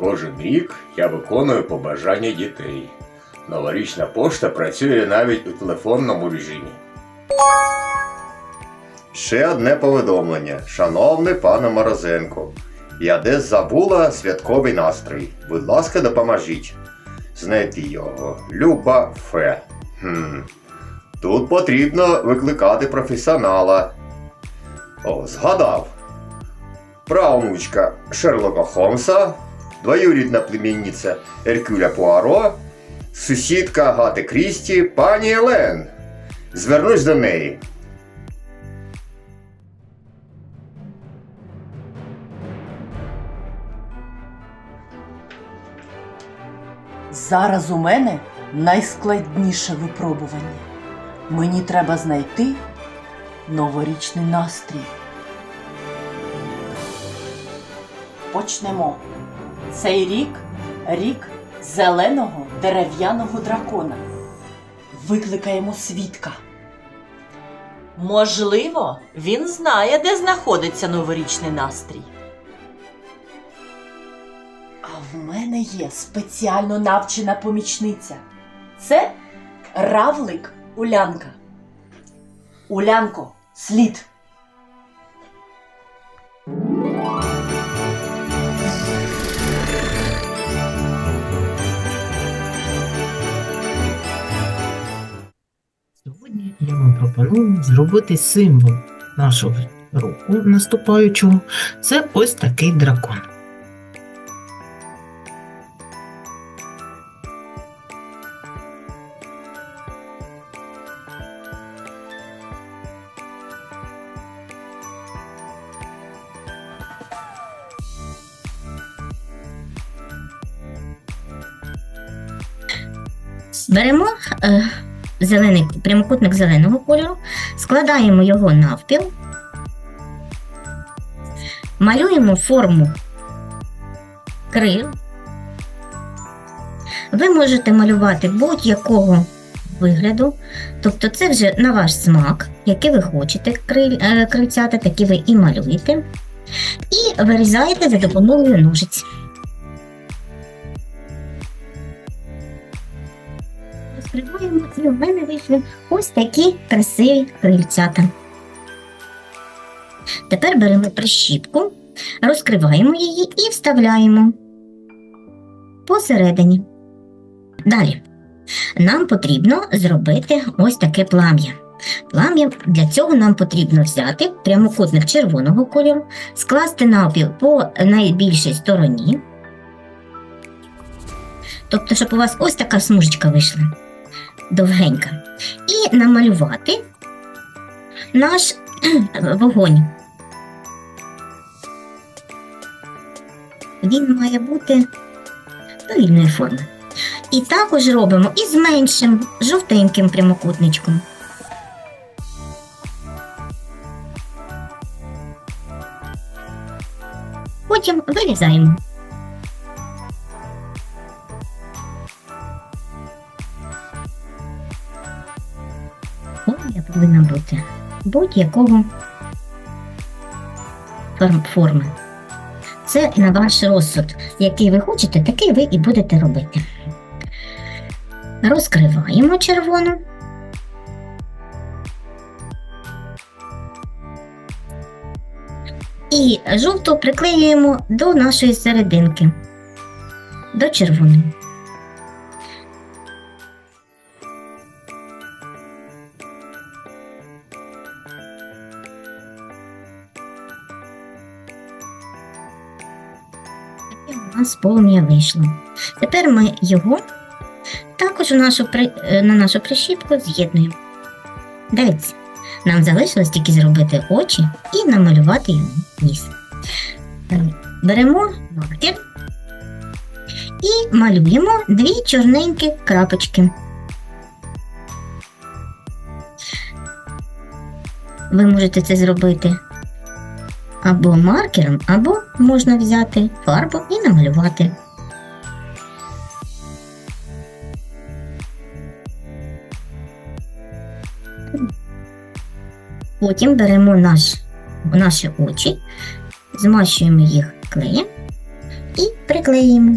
Кожен рік я виконую побажання дітей. Новорічна пошта працює навіть у телефонному режимі. Ще одне повідомлення. Шановний пане Морозенко, я десь забула святковий настрій. Будь ласка, допоможіть. Знайти його. Люба Фе. Хм. Тут потрібно викликати професіонала. О, згадав. Правнучка Шерлока Холмса, двоюрідна племінниця Еркюля Пуаро, сусідка Агати Крісті, пані Елен. Звернусь до неї. Зараз у мене найскладніше випробування. Мені треба знайти новорічний настрій. Почнемо. Цей рік рік зеленого дерев'яного дракона. Викликаємо свідка. Можливо, він знає, де знаходиться новорічний настрій. А в мене є спеціально навчена помічниця. Це равлик Улянка. Улянко, слід. Пропоную зробити символ нашого року наступаючого. Це ось такий дракон. Беремо е, зелений прямокутник зеленого кольору, складаємо його навпіл, малюємо форму крил. Ви можете малювати будь-якого вигляду, тобто це вже на ваш смак, який ви хочете е, такі ви і малюєте. І вирізаєте за допомогою ножиць. Розкриваємо, і в мене вийшли ось такі красиві крильцята. Тепер беремо прищіпку, розкриваємо її і вставляємо посередині. Далі нам потрібно зробити ось таке плам'я. Плам'я для цього нам потрібно взяти прямокутник червоного кольору, скласти навпіл по найбільшій стороні. Тобто, щоб у вас ось така смужечка вийшла довгенька. І намалювати наш вогонь. Він має бути довільної форми. І також робимо із меншим жовтеньким прямокутничком. Потім вирізаємо. Форма повинна бути будь-якого форми. Це на ваш розсуд. Який ви хочете, такий ви і будете робити. Розкриваємо червону. І жовту приклеюємо до нашої серединки, до червоної. Полум'я вийшло. Тепер ми його також у нашу, е, на нашу прищіпку з'єднуємо. Дивіться, нам залишилось тільки зробити очі і намалювати йому ніс. Е, Беремо маркер і малюємо дві чорненькі крапочки. Ви можете це зробити або маркером, або можна взяти фарбу і намалювати. Потім беремо наш, наші очі, змащуємо їх клеєм і приклеїмо.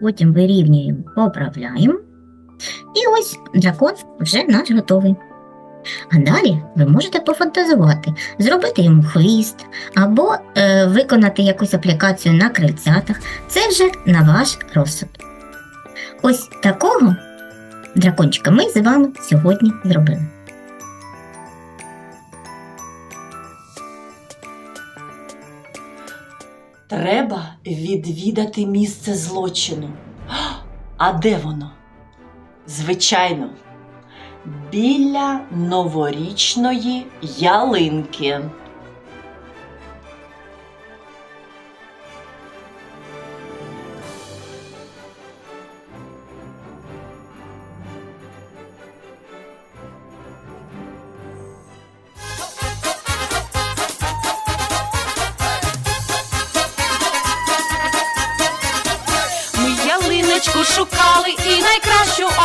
Потім вирівнюємо, поправляємо. І ось дракон вже наш готовий. А далі ви можете пофантазувати, зробити йому хвіст або е, виконати якусь аплікацію на крильцятах. Це вже на ваш розсуд. Ось такого дракончика ми з вами сьогодні зробили. Треба відвідати місце злочину. А де воно? Звичайно, біля новорічної ялинки.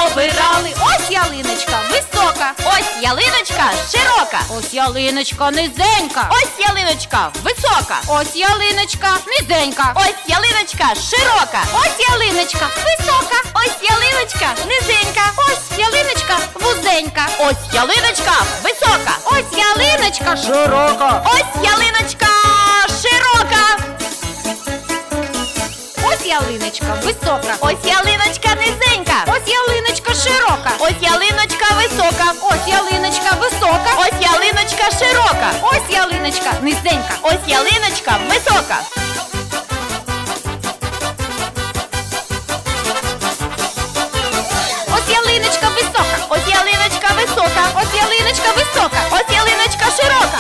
Обирали. Ось ялиночка висока, ось ялиночка широка. Ось ялиночка низенька. Ось ялиночка висока. Ось ялиночка низенька. Ось ялиночка широка. Ось ялиночка висока. Ось ялиночка низенька. Ось ялиночка вузенька. Ось ялиночка висока. Ось ялиночка широка. Ось ялиночка широка. Ось ялиночка висока. Ось ялиночка низенька. Ялиночка низенька. Ось ялиночка висока. Ось ялиночка висока. Ось ялиночка висока. Ось ялиночка висока. Ось ялиночка широка.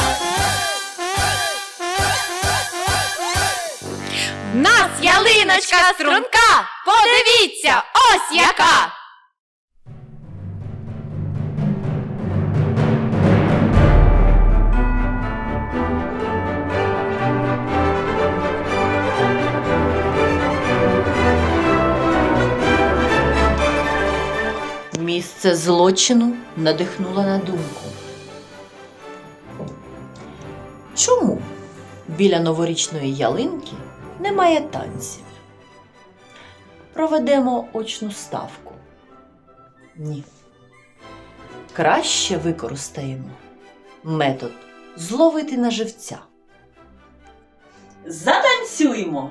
В Нас ялиночка струнка. Подивіться, ось яка. Місце злочину надихнуло на думку. Чому біля новорічної ялинки немає танців? Проведемо очну ставку. Ні. Краще використаємо метод зловити на живця. Затанцюємо!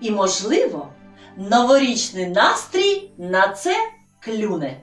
І, можливо, новорічний настрій на це клюне.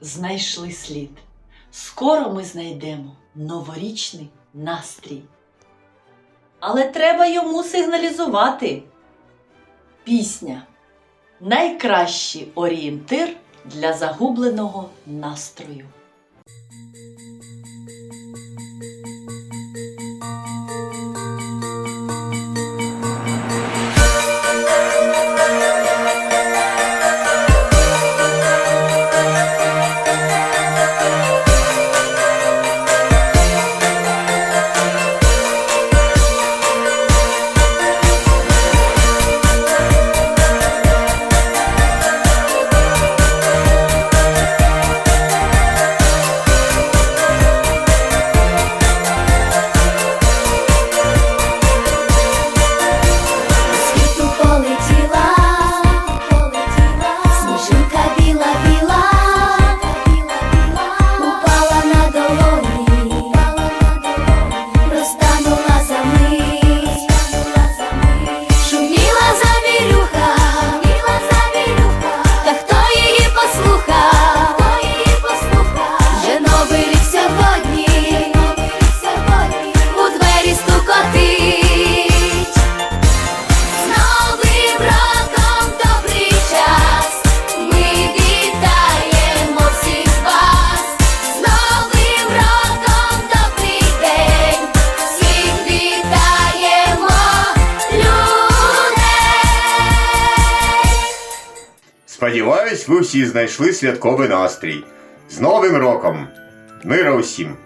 Знайшли слід. Скоро ми знайдемо новорічний настрій. Але треба йому сигналізувати. Пісня найкращий орієнтир для загубленого настрою. Ви всі знайшли святковий настрій. З Новим роком! Мира усім!